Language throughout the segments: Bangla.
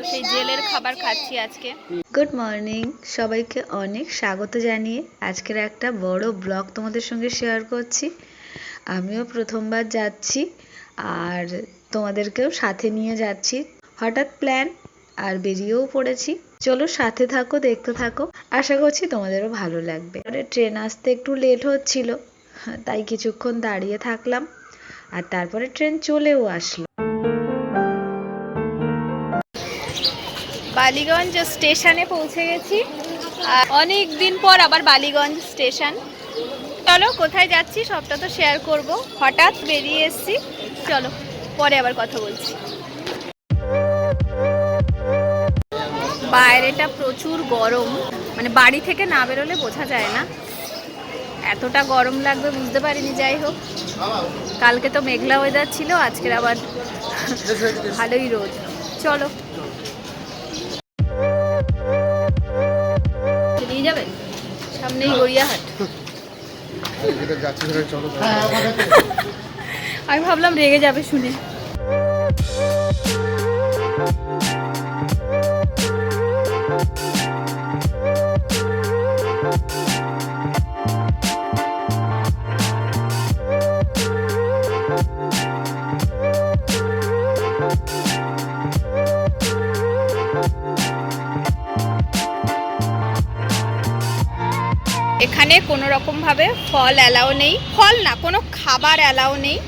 তো সেই জেলের খাবার খাচ্ছি আজকে। গুড মর্নিং সবাইকে অনেক স্বাগত জানিয়ে আজকের একটা বড় ব্লগ তোমাদের সঙ্গে শেয়ার করছি। আমিও প্রথমবার যাচ্ছি আর তোমাদেরকেও সাথে নিয়ে যাচ্ছি। হঠাৎ প্ল্যান আর বেরিয়েও পড়েছি। চলো সাথে থাকো, দেখতে থাকো। আশা করছি তোমাদেরও ভালো লাগবে। ট্রেন আসতে একটু লেট হচ্ছিল, তাই কিছুক্ষণ দাঁড়িয়ে থাকলাম। আর তারপরে ট্রেন চলেও আসলো। বালিগঞ্জ স্টেশনে পৌঁছে গেছি। অনেক দিন পর আবার বালিগঞ্জ স্টেশন। চলো, কোথায় যাচ্ছি সবটা তো শেয়ার করব। হঠাৎ বেরিয়ে এসেছি। চলো, পরে আবার কথা বলছি। বাইরেটা প্রচুর গরম। মানে বাড়ি থেকে না বেরোলে বোঝা যায় না। এতটা গরম লাগবে বুঝতে পারিনি, যাই হোক। কালকে তো মেঘলা ওয়েদার ছিল, আজকের আবার ভালোই রোদ। চলো। নিয়ে যাবেন? সামনেই গড়িয়াহাট। চলো আমি ভাবলাম রেগে যাবে শুনে। কোনো রকমভাবে ফল অ্যালাও নেই। ফল না, কোনো খাবার অ্যালাও নেই।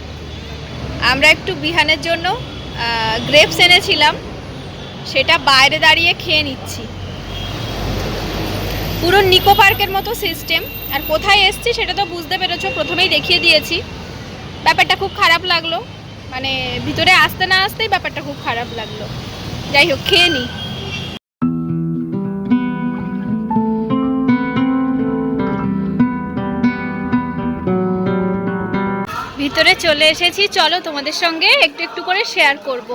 আমরা একটু বিহানের জন্য গ্রেপস এনেছিলাম। সেটা বাইরে দাঁড়িয়ে খেয়ে নিচ্ছি। পুরো নিকো পার্কের মতো সিস্টেম। আর কোথায় এসছি সেটা তো বুঝতে পেরেছ, প্রথমেই দেখিয়ে দিয়েছি। ব্যাপারটা খুব খারাপ লাগল। মানে ভিতরে আসতে না আসতেই ব্যাপারটা খুব খারাপ লাগল। যাই হোক, খেয়ে নিই। ভিতরে চলে এসেছি। চলো তোমাদের সঙ্গে একটু একটু করে শেয়ার করব।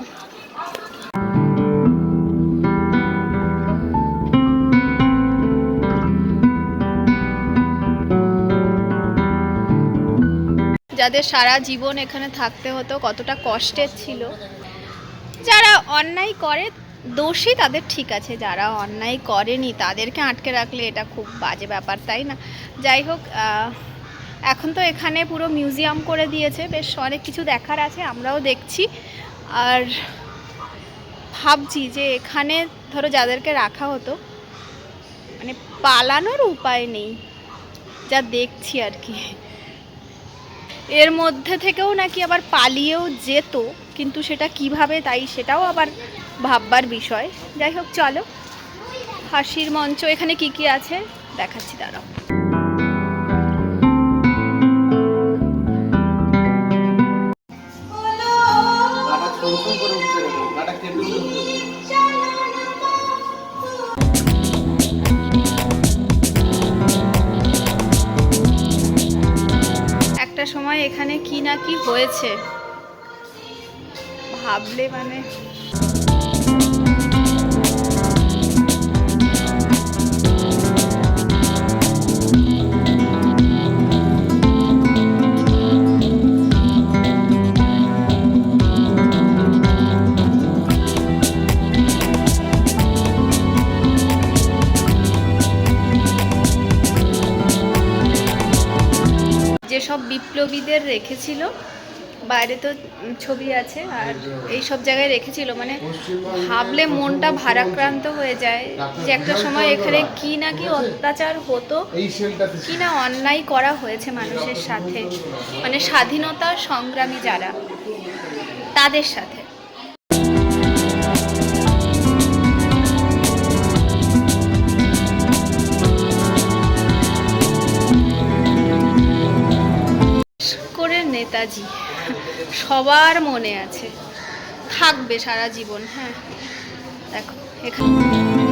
যাদের সারা জীবন এখানে থাকতে হতো, কতটা কষ্টের ছিল। যারা অন্যায় করে, দোষী তাদের ঠিক আছে। যারা অন্যায় করেনি, তাদেরকে আটকে রাখলে এটা খুব বাজে ব্যাপার, তাই না? যাই হোক এখন তো এখানে পুরো মিউজিয়াম করে দিয়েছে, বেশ অনেক কিছু দেখার আছে, আমরাও দেখছি। আর ভাবছি যে এখানে ধরো যাদেরকে রাখা হতো মানে পালানোর উপায় নেই, যা দেখছি আর কি। এর মধ্যে থেকেও নাকি আবার পালিয়েও যেত, কিন্তু সেটা কীভাবে তাই সেটাও আবার ভাববার বিষয়। যাই হোক, চলো। হাসির মঞ্চ, এখানে কি কি আছে? দেখাচ্ছি, দাঁড়াও। এখানে কি না কি হয়েছে? ভাবলে মানে বিপ্লবীদের রেখেছিল। বাইরে তো ছবি আছে আর এই সব জায়গায় রেখেছিল। মানে ভাবলে মনটা ভারাক্রান্ত হয়ে যায় যে একটা সময় এখানে কি না কি অত্যাচার হতো, কি না অন্যায় করা হয়েছে মানুষের সাথে। মানে স্বাধীনতা সংগ্রামী যারা, তাদের সাথে। নেতাজি। সবার মনে আছে। থাকবে সারা জীবন হ্যাঁ। দেখো এখানে।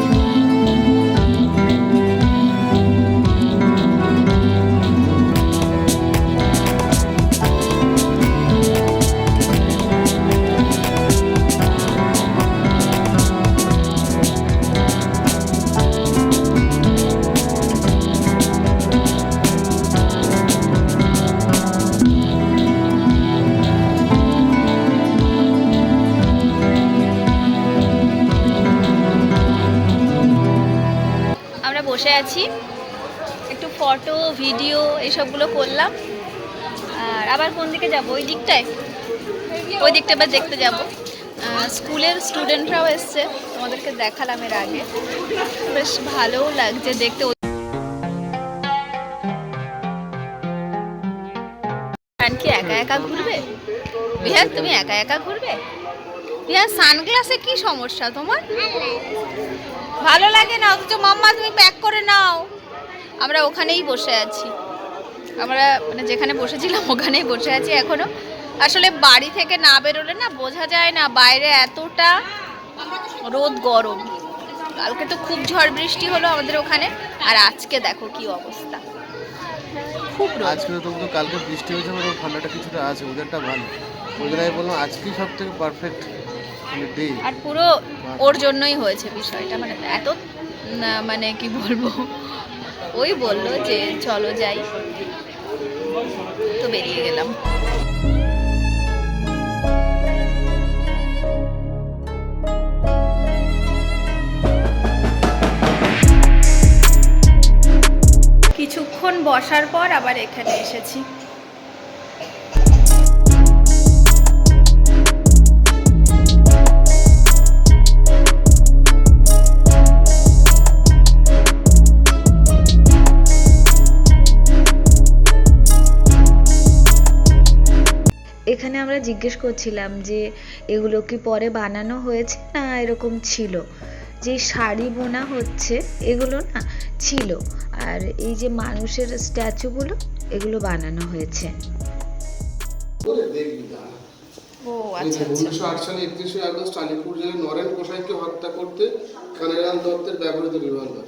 বসে আছি। একটু ফটো ভিডিও এসবগুলো করলাম। আর আবার কোন দিকে যাব? ওই দিকটায়? ওই দিকটা এবার দেখতে যাব। স্কুলের স্টুডেন্টরাও এসছে। তোমাদেরকে দেখালাম এর আগে। বেশ ভালোও লাগছে দেখতে। কি, একা একা ঘুরবে? বিহার, তুমি একা একা ঘুরবে? বিহার, সানগ্লাসে কি সমস্যা তোমার? ভালো লাগে না, অথচ মাম্মা তুমি প্যাক করে নাও। আমরা ওখানেই বসে আছি। আমরা মানে যেখানে বসেছিলাম ওখানেই বসে আছি এখনও। আসলে বাড়ি থেকে না বেরোলে না বোঝা যায় না, বাইরে এতটা রোদ গরম। কালকে তো খুব ঝড় বৃষ্টি হলো আমাদের ওখানে, আর আজকে দেখো কি অবস্থা। খুব আজকে তো কালকে বৃষ্টি হয়েছে ঠান্ডাটা কিছুটা আছে, ওদেরটা ভালো। জন্য আমি বললাম, আজকেই সব থেকে পারফেক্ট আর পুরো ওর জন্যই হয়েছে বিষয়টা। মানে এত মানে কি বলব? ওই বলল যে, চলো যাই। তো বেরিয়ে গেলাম। কিছুক্ষণ বসার পর আবার এখানে এসেছি। আমরা জিজ্ঞেস করছিলাম যে এগুলো কি পরে বানানো হয়েছে না এরকম ছিল? যে শাড়ি বোনা হচ্ছে এগুলো না ছিল। আর এই যে মানুষের স্ট্যাচুগুলো এগুলো বানানো হয়েছে। ও আচ্ছা আচ্ছা। উনিশশো আট সালে একত্রিশে আগস্ট আলিপুর জেলায় নরেন গোসাইকে হত্যা করতে কানাইলাল দত্তের ব্যবহৃত রিভলভার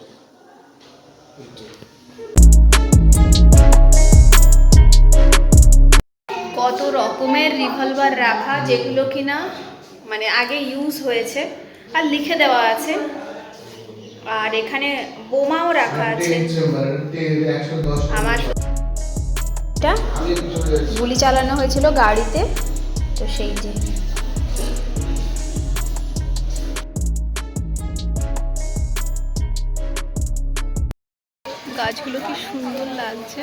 কত রকমের রিভলভার রাখা যেগুলো কিনা মানে আগে ইউজ হয়েছে। আর লিখে দেওয়া আছে। আর এখানে বোমাও রাখা আছে। আমার গুলি চালানো হয়েছিল গাড়িতে। তো সেই যে গাছগুলো কি সুন্দর লাগছে।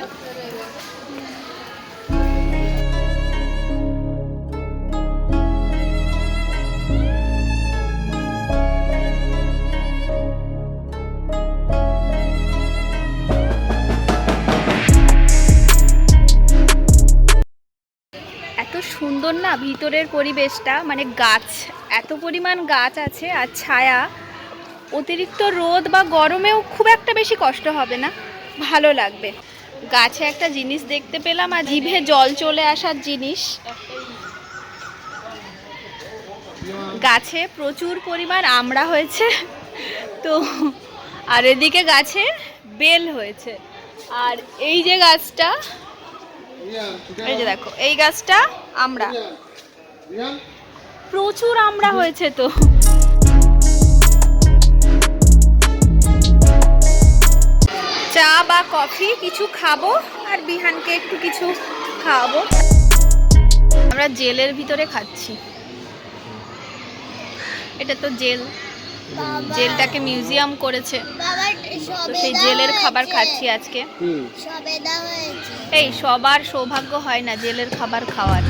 এত সুন্দর না ভিতরের পরিবেশটা? মানে গাছ, এত পরিমাণ গাছ আছে আর ছায়া। অতিরিক্ত রোদ বা গরমেও খুব একটা বেশি কষ্ট হবে না? ভালো লাগবে। গাছে একটা জিনিস দেখতে পেলাম আর জিভে জল চলে আসার জিনিস। গাছে প্রচুর পরিমাণ আমড়া হয়েছে। তো, আর এদিকে গাছে বেল হয়েছে। আর এই যে গাছটা এই যে দেখো, এই গাছটা আমরা। প্রচুর আমরা হয়েছে তো। চা বা কফি কিছু খাব আর বিহানকে একটু কিছু খাওয়াবো। আমরা জেলের ভিতরে খাচ্ছি। এটা তো জেল। জেলটাকে মিউজিয়াম করেছে। তো সেই জেলের খাবার খাচ্ছি আজকে। এই সবার সৌভাগ্য হয় না জেলের খাবার খাওয়ার।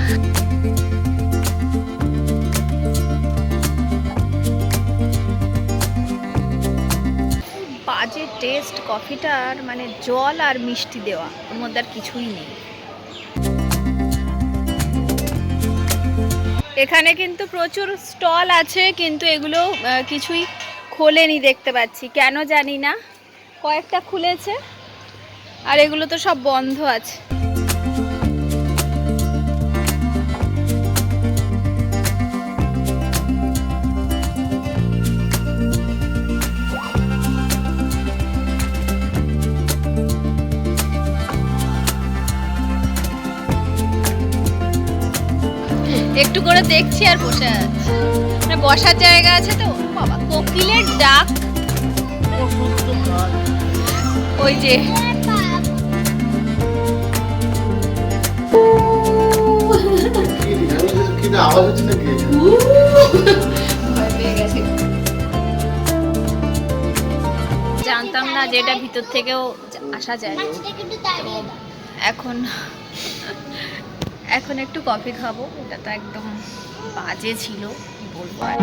বাজে টেস্ট কফিটার মানে জল আর মিষ্টি দেওয়া। ওর মধ্যে আর কিছুই নেই। এখানে কিন্তু প্রচুর স্টল আছে, কিন্তু এগুলো কিছুই খোলেনি দেখতে পাচ্ছি। কেন জানি না। কয়েকটা খুলেছে, আর এগুলো তো সব বন্ধ আছে। একটু করে দেখছি আর বসে আছি। মানে বসার জায়গা আছে তো? বাবা, কোকিলের ডাক। ওই যে। জানতাম না যে এটা ভিতর থেকেও আসা যায়। এখন এখন একটু কফি খাব, এটা তো একদম বাজে ছিল, কি বলব আর।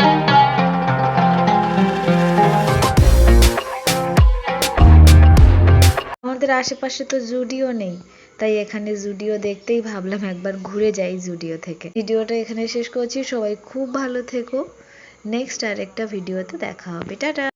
আমাদের আশেপাশে তো জুডিও নেই, তাই এখানে জুডিও দেখতেই ভাবলাম একবার ঘুরে যাই জুডিও থেকে। ভিডিওটা এখানে শেষ করছি, সবাই খুব ভালো থেকো। নেক্সট আরেকটা ভিডিওতে দেখা হবে। টাটা!